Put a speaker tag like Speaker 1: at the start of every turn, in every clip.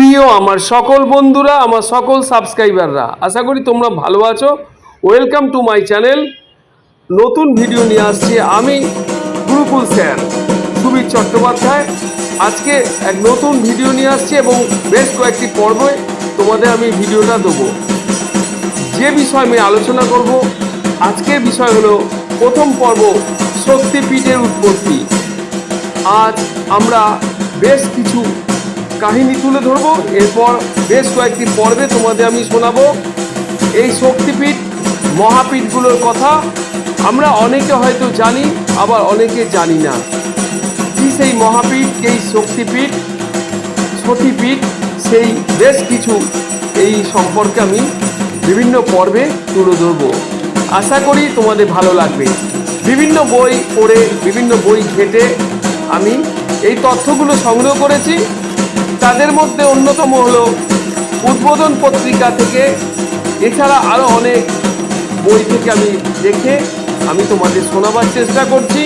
Speaker 1: প্রিয় আমার সকল বন্ধুরা, আমার সকল সাবস্ক্রাইবাররা, আশা করি তোমরা ভালো আছো। ওয়েলকাম টু মাই চ্যানেল নতুন ভিডিও নিয়ে আসছি আমি গুরুকুল স্যার, সুবীর চট্টোপাধ্যায়। আজকে এক নতুন ভিডিও নিয়ে আসছি এবং বেশ কয়েকটি পর্বে তোমাদের আমি ভিডিওটা দেবো। যে বিষয় আমি আলোচনা করব, আজকের বিষয় হলো প্রথম পর্ব শক্তিপীঠের উৎপত্তি। আজ আমরা বেশ কিছু কাহিনী তুলে ধরবো। এরপর বেশ কয়েকটি পর্বে তোমাদের আমি শোনাবো। এই শক্তিপীঠ, মহাপীঠগুলোর কথা আমরা অনেকে হয়তো জানি, আবার অনেকে জানি না। কি সেই মহাপীঠ এই শক্তিপীঠ, সতীপীঠ, সেই বেশ কিছু এই সম্পর্কে আমি বিভিন্ন পর্বে তুলে ধরবো। আশা করি তোমাদের ভালো লাগবে। বিভিন্ন বই পড়ে, বিভিন্ন বই ঘেটে আমি এই তথ্যগুলো সংগ্রহ করেছি। তাদের মধ্যে অন্যতম হলো উদ্বোধন পত্রিকা থেকে। এছাড়া আরও অনেক বই থেকে আমি দেখে আমি তোমাদের শোনাবার চেষ্টা করছি।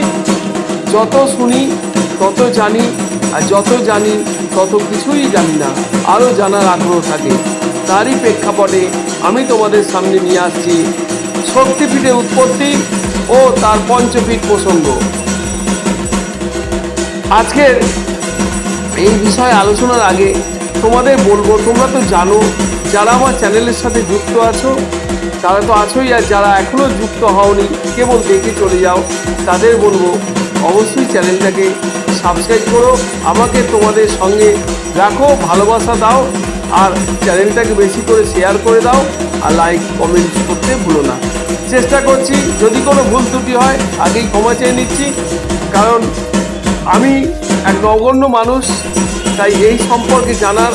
Speaker 1: যত শুনি, তত জানি, আর যত জানি, তত কিছুই জানি না আরও জানার আগ্রহ থাকে। তারই প্রেক্ষাপটে আমি তোমাদের সামনে নিয়ে আসছি শক্তিপীঠের উৎপত্তি ও তার পঞ্চপীঠ প্রসঙ্গ। আজকের এই বিষয়ে আলোচনার আগে তোমাদের বলব, তোমরা তো জানো, যারা আমার চ্যানেলের সাথে যুক্ত আছো, তারা তো আছোই, আর যারা এখনও যুক্ত হওনি, কেবল দেখে চলে যাও, তাদের বলব, অবশ্যই চ্যানেলটাকে সাবস্ক্রাইব করো, আমাকে তোমাদের সঙ্গে রাখো, ভালোবাসা দাও, আর চ্যানেলটাকে বেশি করে শেয়ার করে দাও, আর লাইক কমেন্ট করতে ভুলো না। চেষ্টা করছি, যদি কোনো ভুল ত্রুটি হয়, আগেই ক্ষমা চেয়ে নিচ্ছি, কারণ আমি এক নগণ্য মানুষ। তাই এই সম্পর্কে জানার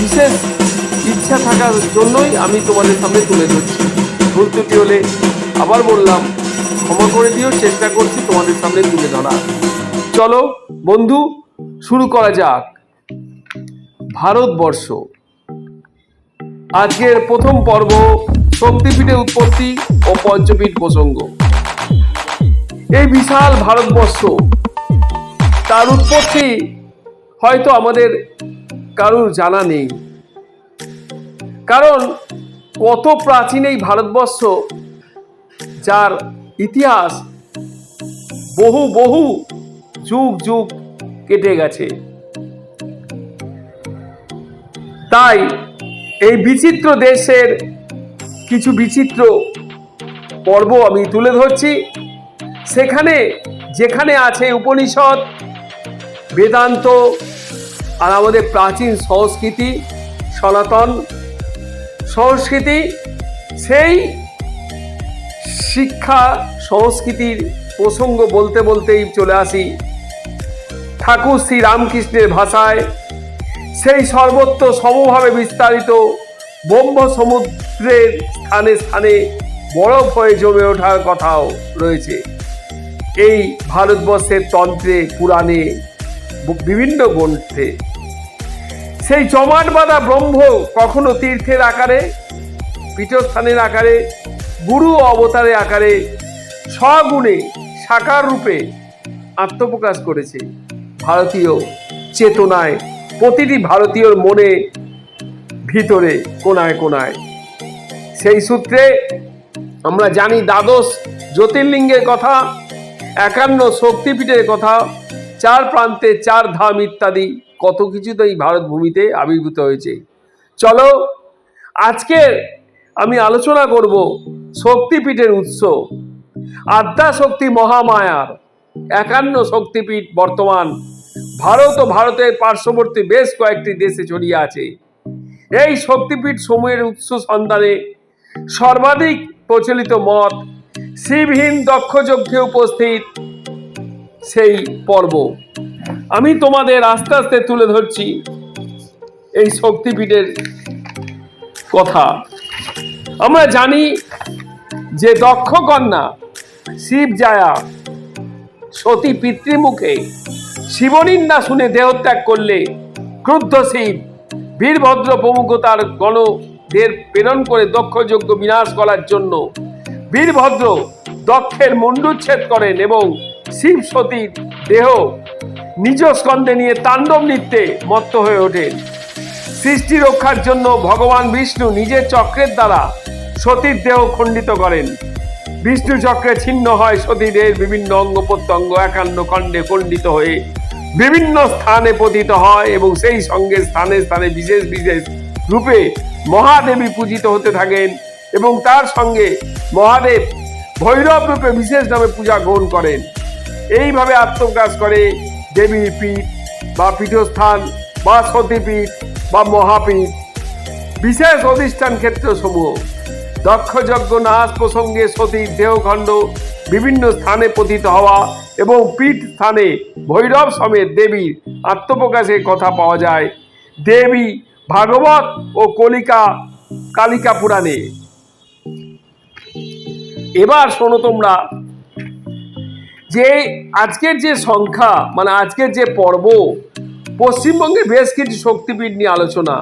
Speaker 1: বিশেষ ইচ্ছা থাকার জন্যই আমি তোমাদের সামনে তুলে ধরছি। ভুল ত্রুটি হলে আবার বললাম, ক্ষমা করে দিও, চেষ্টা করছি তোমাদের সামনে তুলে ধরা চলো বন্ধু, শুরু করা যাক। ভারতবর্ষ। আজকের প্রথম পর্ব শক্তিপীঠের উৎপত্তি ও পঞ্চপীঠ প্রসঙ্গ। এই বিশাল ভারতবর্ষ তার উৎপত্তি হয়তো আমাদের কারুর জানা নেই। কারণ কত প্রাচীন এই ভারতবর্ষ, যার ইতিহাস বহু বহু যুগ যুগ কেটে গেছে। তাই এই বিচিত্র দেশের কিছু বিচিত্র পর্ব আমি তুলে ধরছি। সেখানে যেখানে আছে উপনিষদ বেদান্ত আর আমাদের প্রাচীন সংস্কৃতি, সনাতন সংস্কৃতি, সেই শিক্ষা সংস্কৃতির প্রসঙ্গ বলতে বলতেই চলে আসি। ঠাকুর শ্রী রামকৃষ্ণের ভাষায় সেই সর্বত্র সমভাবে বিস্তারিত ব্রহ্ম সমুদ্রের স্থানে স্থানে বরফ হয়ে জমে ওঠার কথাও রয়েছে। এই ভারতবর্ষের তন্ত্রে, পুরাণে বিভিন্ন গ্রন্থে। সেই জমাট বাঁধা ব্রহ্ম কখনো তীর্থের আকারে, পীঠস্থানের আকারে, গুরু অবতারের আকারে স্বগুণে সাকার রূপে আত্মপ্রকাশ করেছে। ভারতীয় চেতনায়, প্রতিটি ভারতীয়র মনে ভিতরে কোনায় কোনায় সেই সূত্রে আমরা জানি দ্বাদশ জ্যোতির্লিঙ্গের কথা, একান্ন শক্তিপীঠের কথা চার প্রান্তে চার ধাম ইত্যাদি কত কিছু তো এই ভারত ভূমিতে আবির্ভূত হয়েছে। চলো, আজকে আমি আলোচনা করব শক্তিপীঠের উৎস, আদ্যা শক্তি মহামায়ার, একান্ন শক্তিপীঠ বর্তমান, ভারত ও ভারতের পার্শ্ববর্তী বেশ কয়েকটি দেশে ছড়িয়ে আছে। এই শক্তিপীঠ সমূহের উৎস সন্ধানে সর্বাধিক প্রচলিত মত শিবহীন দক্ষ যজ্ঞে উপস্থিত সেই পর্ব। আমি তোমাদের আস্তে আস্তে তুলে ধরছি এই শক্তিপীঠের কথা। আমরা জানি যে দক্ষ কন্যা শিব জায়া সতী পিতৃমুখে শিবনিন্দা শুনে দেহত্যাগ করলে ক্রুদ্ধ শিব বীরভদ্র প্রমুখ তার গণদের প্রেরণ করে দক্ষযজ্ঞ বিনাশ করার জন্য বীরভদ্র দক্ষের মুন্ডুচ্ছেদ করেন এবং শিব সতীর দেহ নিজ স্কন্ধে নিয়ে তাণ্ডব নৃত্যে মত্ত হয়ে ওঠেন সৃষ্টি রক্ষার জন্য ভগবান বিষ্ণু নিজের চক্রের দ্বারা সতীর দেহ খণ্ডিত করেন। বিষ্ণু চক্রে ছিন্ন হয় সতীদের বিভিন্ন অঙ্গ প্রত্যঙ্গ একান্ন খণ্ডে খণ্ডিত হয়ে বিভিন্ন স্থানে পতিত হয় এবং সেই সঙ্গে স্থানে স্থানে বিশেষ বিশেষ রূপে মহাদেবী পূজিত হতে থাকেন এবং তার সঙ্গে মহাদেব ভৈরব রূপে বিশেষ নামে পূজা গ্রহণ করেন। এইভাবে আত্মপ্রকাশ করে দেবীর পীঠ বা পীঠস্থান বা সতীপীঠ বা মহাপীঠ। বিশেষ অধিষ্ঠান ক্ষেত্র সমূহ দক্ষ যজ্ঞ নাচ প্রসঙ্গে সতীর দেহখণ্ড বিভিন্ন স্থানে পতিত হওয়া এবং পীঠ স্থানে ভৈরব সমেত দেবীর আত্মপ্রকাশের কথা পাওয়া যায়। দেবী ভাগবত ও কলিকা, কালিকা পুরাণে। এবার শোনো তোমরা যে আজকের যে সংখ্যা মানে আজকের যে পর্ব পশ্চিমবঙ্গে বেশ কিছু শক্তিপীঠ নিয়ে আলোচনা।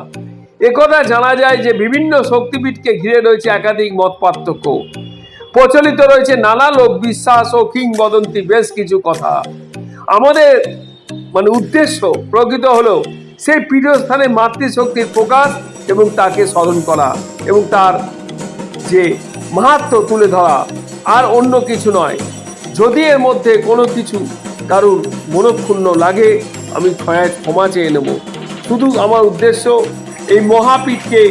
Speaker 1: একথা জানা যায় যে বিভিন্ন শক্তিপীঠকে ঘিরে রয়েছে একাধিক মত পার্থক্য। প্রচলিত রয়েছে নানা লোক বিশ্বাস ও কিংবদন্তি বেশ কিছু কথা। আমাদের মানে উদ্দেশ্য প্রকৃত হলো সেই পীঠস্থানে মাতৃশক্তির প্রকাশ এবং তাকে স্মরণ করা এবং তার যে মাহাত্ম তুলে ধরা, আর অন্য কিছু নয়। যদি এর মধ্যে কোনো কিছু কারুর মনক্ষুণ্ণ লাগে, আমি ক্ষয়ায় ক্ষমা চেয়ে নেব। শুধু আমার উদ্দেশ্য, এই মহাপীঠকে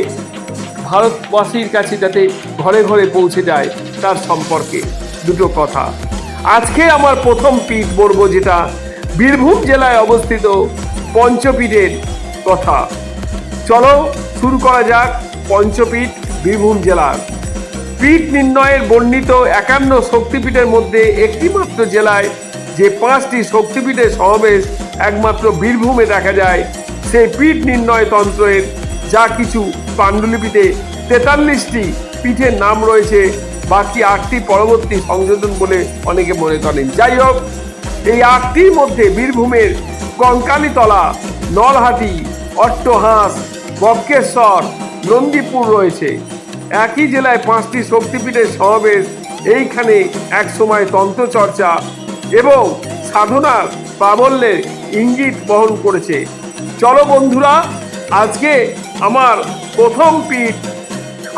Speaker 1: ভারতবাসীর কাছে যাতে ঘরে ঘরে পৌঁছে যায় তার সম্পর্কে দুটো কথা। আজকে আমার প্রথম পীঠ বলব যেটা বীরভূম জেলায় অবস্থিত পঞ্চপীঠের কথা। চলো শুরু করা যাক পঞ্চপীঠ বীরভূম জেলার। পীঠ নির্ণয়ের বর্ণিত একান্ন শক্তিপীঠের মধ্যে একটিমাত্র জেলায় যে পাঁচটি শক্তিপীঠের সমাবেশ একমাত্র বীরভূমে দেখা যায় সেই পীঠ নির্ণয় তন্ত্রের যা কিছু পাণ্ডুলিপিতে তেতাল্লিশটি পীঠের নাম রয়েছে, বাকি আটটি পরবর্তী সংযোজন বলে অনেকে মনে করেন। যাই হোক, এই আটটির মধ্যে বীরভূমের কঙ্কালীতলা, নলহাটি, অট্টহাঁস বক্রেশ্বর নন্দীপুর রয়েছে। একই জেলায় পাঁচটি শক্তিপীঠের সমাবেশ, এইখানে একসময় তন্ত্রচর্চা এবং সাধনার প্রাবল্যের ইঙ্গিত বহন করেছে। চলো বন্ধুরা, আজকে আমার প্রথম পীঠ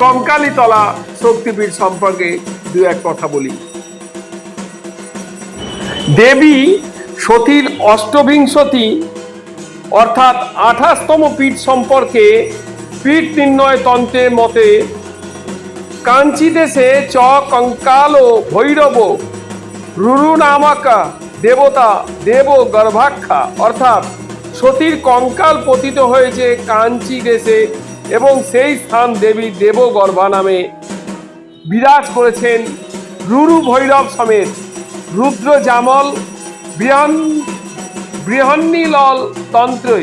Speaker 1: কঙ্কালীতলা শক্তিপীঠ সম্পর্কে দু এক কথা বলি। দেবী সতীর অষ্টবিংশতি, অর্থাৎ আঠাশতম পীঠ সম্পর্কে পীঠ নির্ণয় তন্ত্রের মতে কাঞ্চি দেশে চ কঙ্কাল ও ভৈরব, রুরু নামাকা দেবতা দেব গর্ভাক্ষা। অর্থাৎ সতীর কঙ্কাল পতিত হয়েছে কাঞ্চি দেশে এবং সেই স্থান দেবী দেবগর্ভা নামে বিরাজ করেছেন রুরু ভৈরব সমেত। রুদ্র জামল, বৃহন, বৃহন্নীলল তন্ত্রে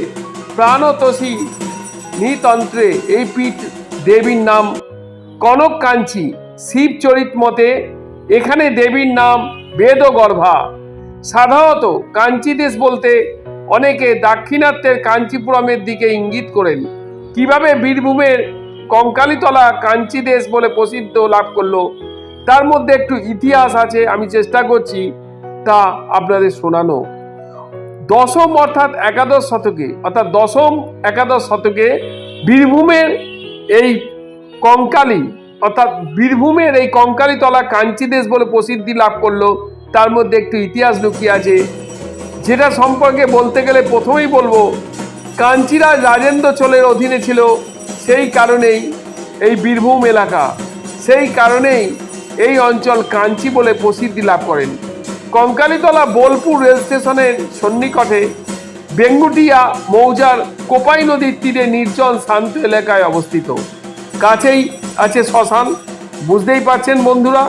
Speaker 1: প্রাণতোষী নিতন্ত্রে এই পীঠ দেবীর নাম কনক কাঞ্চি শিবচরিত মতে এখানে দেবীর নাম বেদগর্ভা। সাধারণত কাঞ্চি দেশ বলতে অনেকে দাক্ষিণাত্যের কাঞ্চিপুরমের দিকে ইঙ্গিত করেন। কীভাবে বীরভূমের কঙ্কালীতলা কাঞ্চি দেশ বলে প্রসিদ্ধ লাভ করল, তার মধ্যে একটু ইতিহাস আছে, আমি চেষ্টা করছি তা আপনাদের শোনানো। দশম অর্থাৎ একাদশ শতকে, অর্থাৎ দশম একাদশ শতকে বীরভূমের এই কঙ্কালী, অর্থাৎ বীরভূমের এই কঙ্কালীতলা কাঞ্চি দেশ বলে প্রসিদ্ধি লাভ করল, তার মধ্যে একটু ইতিহাস লুকিয়ে আছে। যেটা সম্পর্কে বলতে গেলে প্রথমেই বলব, কাঞ্চিরাজ রাজেন্দ্র চোলের অধীনে ছিল, সেই কারণেই এই বীরভূম এলাকা। সেই কারণেই এই অঞ্চল কাঞ্চি বলে প্রসিদ্ধি লাভ করেন। কঙ্কালীতলা বোলপুর রেল স্টেশনের সন্নিকটে বেঙ্গুটিয়া মৌজার কোপাই নদীর তীরে নির্জন শান্ত এলাকায় অবস্থিত। কাছেই আছে শ্মশান। বুঝতেই পারছেন বন্ধুরা,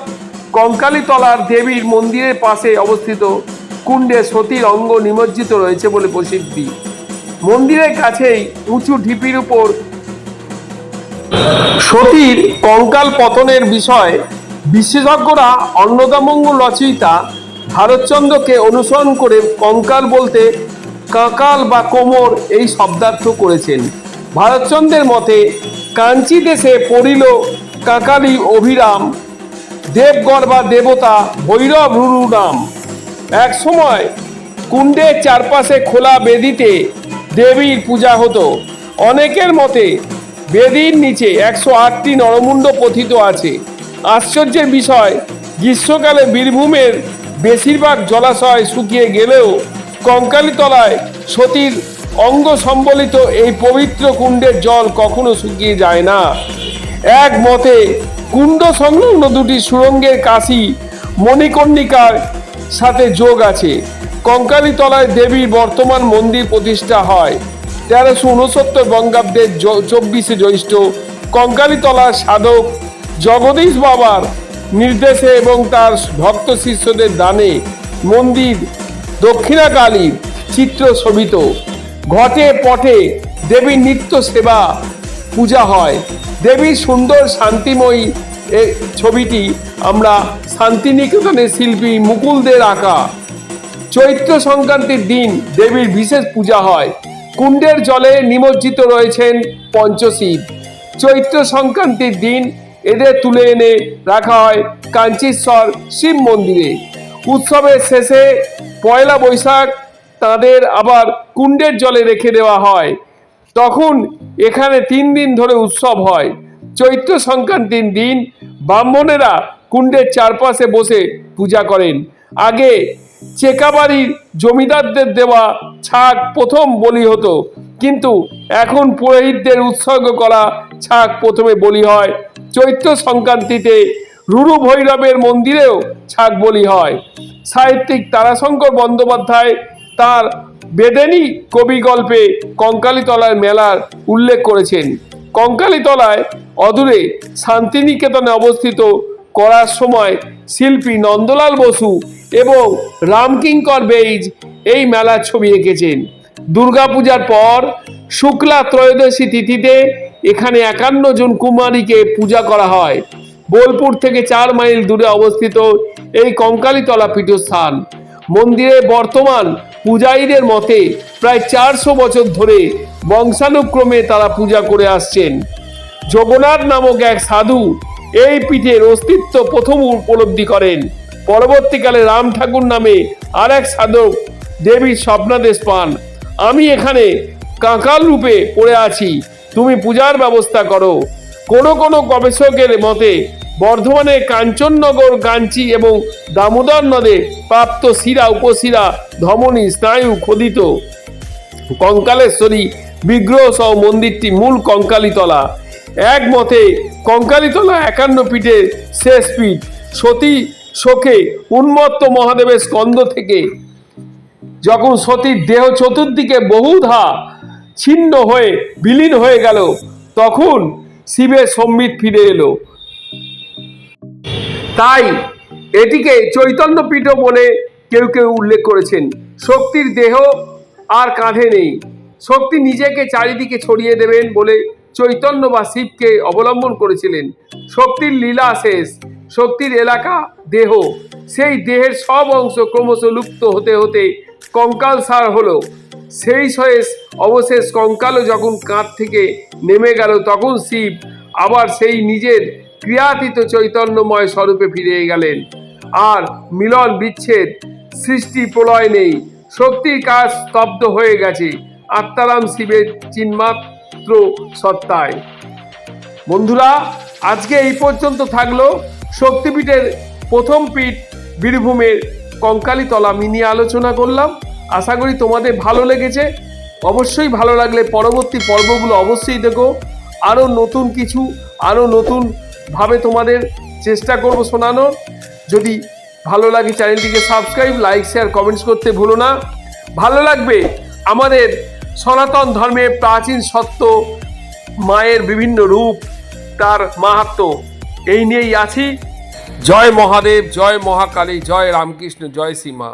Speaker 1: কঙ্কালীতলার দেবীর মন্দিরের পাশে অবস্থিত কুণ্ডে সতীর অঙ্গ নিমজ্জিত রয়েছে বলে প্রসিদ্ধি। মন্দিরের কাছেই উঁচু ঢিপির উপর সতীর কঙ্কাল পতনের বিষয় বিশেষজ্ঞরা অন্নদামঙ্গল রচয়িতা ভারতচন্দ্রকে অনুসরণ করে কঙ্কাল বলতে কাকাল বা কোমর এই শব্দার্থ করেছেন। ভারতচন্দ্রের মতে কাঞ্চি দেশে পড়িল কাকালি অভিরাম। দেবগড় বা দেবতা ভৈরব রুরু নাম। এক সময় কুণ্ডের চারপাশে খোলা বেদিতে দেবীর পূজা হতো। অনেকের মতে বেদির নিচে একশো আটটি নরমুণ্ড পথিত আছে। আশ্চর্যের বিষয়, গ্রীষ্মকালে বীরভূমের বেশিরভাগ জলাশয় শুকিয়ে গেলেও কঙ্কালীতলায় সতীর অঙ্গ সম্বলিত এই পবিত্র কুণ্ডের জল কখনো শুকিয়ে যায় না। এক মতে, কুণ্ড সংলগ্ন দুটি সুরঙ্গের কাশি মণিকর্ণিকার সাথে যোগ আছে। কঙ্কালীতলায় দেবীর বর্তমান মন্দির প্রতিষ্ঠা হয়। তেরোশো উনসত্তর বঙ্গাব্দের চব্বিশে জ্যৈষ্ঠ কঙ্কালীতলার সাধক জগদীশ বাবার নির্দেশে এবং তার ভক্ত শিষ্যদের দানে মন্দির দক্ষিণাকালীর চিত্র শোভিত। ঘটে পটে দেবীর নিত্য সেবা, পূজা হয়। দেবীর সুন্দর শান্তিময়ী এ ছবিটি আমরা শান্তিনিকেতনের শিল্পী মুকুলদের আঁকা। চৈত্র সংক্রান্তির দিন দেবীর বিশেষ পূজা হয়। কুণ্ডের জলে নিমজ্জিত রয়েছেন পঞ্চশিব। চৈত্র সংক্রান্তির দিন এদের তুলে এনে রাখা হয় কাঞ্চীশ্বর শিব মন্দিরে। উৎসবের শেষে পয়লা বৈশাখ তাদের আবার কুণ্ডের জলে রেখে দেওয়া হয়। তখন এখানে তিন দিন ধরে উৎসব হয়। চৈত্র সংক্রান্তির দিন ব্রাহ্মণেরা কুণ্ডের চারপাশে বসে পূজা করেন। আগে চেকাবাড়ির জমিদারদের দেওয়া ছাগ প্রথম বলি হতো, কিন্তু এখন পুরোহিতদের উৎসর্গ করা ছাগ প্রথমে বলি হয়। চৈত্র সংক্রান্তিতে রুরু ভৈরবের মন্দিরেও ছাগ বলি হয়। সাহিত্যিক তারাশঙ্কর বন্দ্যোপাধ্যায় তার বেদেনী কবি গল্পে কঙ্কালীতলার মেলার উল্লেখ করেছেন। কঙ্কালীতলায় অদূরে শান্তিনিকেতনে অবস্থিত করার সময় শিল্পী নন্দলাল বসু এবং রামকিঙ্কর বেইজ এই মেলার ছবি এঁকেছেন। দুর্গাপূজার পর শুক্লা ত্রয়োদশী তিথিতে এখানে একান্ন জন কুমারীকে পূজা করা হয়। বোলপুর থেকে চার মাইল দূরে অবস্থিত এই কঙ্কালীতলা পীঠস্থান। মন্দিরে বর্তমান পূজারীদের মতে প্রায় চারশো বছর ধরে বংশানুক্রমে তারা পূজা করে আসছেন। জগন্নাথ নামক এক সাধু এই পীঠের অস্তিত্ব প্রথম উপলব্ধি করেন। পরবর্তীকালে রাম ঠাকুর নামে আর এক সাধক দেবীর স্বপ্নাদেশ পান। আমি এখানে কাঁকাল রূপে পড়ে আছি, তুমি পূজার ব্যবস্থা করো। কোনো কোনো গবেষকের মতে বর্ধমানে কাঞ্চননগর কাঞ্চি এবং দামোদর নদে প্রাপ্ত শিরা, উপশিরা, ধমনী, স্নায়ু খোদিত কঙ্কালেশ্বরী বিগ্রহ সহ মন্দিরটি মূল কঙ্কালীতলা। এক মতে, কঙ্কালীতলা একান্ন পীঠের শেষ পীঠ সতী শোকে উন্মত্ত মহাদেবের স্কন্দ থেকে যখন সতীর দেহ চতুর্দিকে বহুধা ছিন্ন হয়ে বিলীন হয়ে গেল, তখন শিবের সম্বিত ফিরে এলো। তাই এটিকে চৈতন্য পীঠ বলে কেউ কেউ উল্লেখ করেছেন। শক্তির দেহ আর কাঁধে নেই। শক্তি নিজেকে চারিদিকে ছড়িয়ে দেবেন বলে চৈতন্য বা শিবকে অবলম্বন করেছিলেন। শক্তির লীলা শেষ। শক্তির এলাকা দেহ। সেই দেহের সব অংশ ক্রমশ লুপ্ত হতে হতে কঙ্কাল সার হলো। সেই শেষ অবশেষ কঙ্কালও যখন কাঁধ থেকে নেমে গেল, তখন শিব আবার সেই নিজের ক্রিয়াতীত চৈতন্যময় স্বরূপে ফিরে গেলেন। আর মিলন বিচ্ছেদ, সৃষ্টি প্রলয় নেই। শক্তির কাজ স্তব্ধ হয়ে গেছে। আত্মারাম শিবের চিন্মাত্র সত্তায়। বন্ধুরা, আজকে এই পর্যন্ত থাকল। শক্তিপীঠের প্রথম পীঠ বীরভূমের কঙ্কালীতলা মিনি আলোচনা করলাম। আশা করি তোমাদের ভালো লেগেছে। অবশ্যই ভালো লাগলে পরবর্তী পর্বগুলো অবশ্যই দেখো। আরও নতুন কিছু, আরও নতুনভাবে তোমাদের চেষ্টা করব শোনানোর। যদি ভালো লাগে চ্যানেলটিকে সাবস্ক্রাইব লাইক শেয়ার কমেন্টস করতে ভুলো না। ভালো লাগবে আমাদের সনাতন ধর্মের প্রাচীন সত্য মায়ের বিভিন্ন রূপ, তার মাহাত্ম, এই নিয়েই আছি। জয় মহাদেব, জয় মহাকালী, জয় রামকৃষ্ণ, জয় সীমা।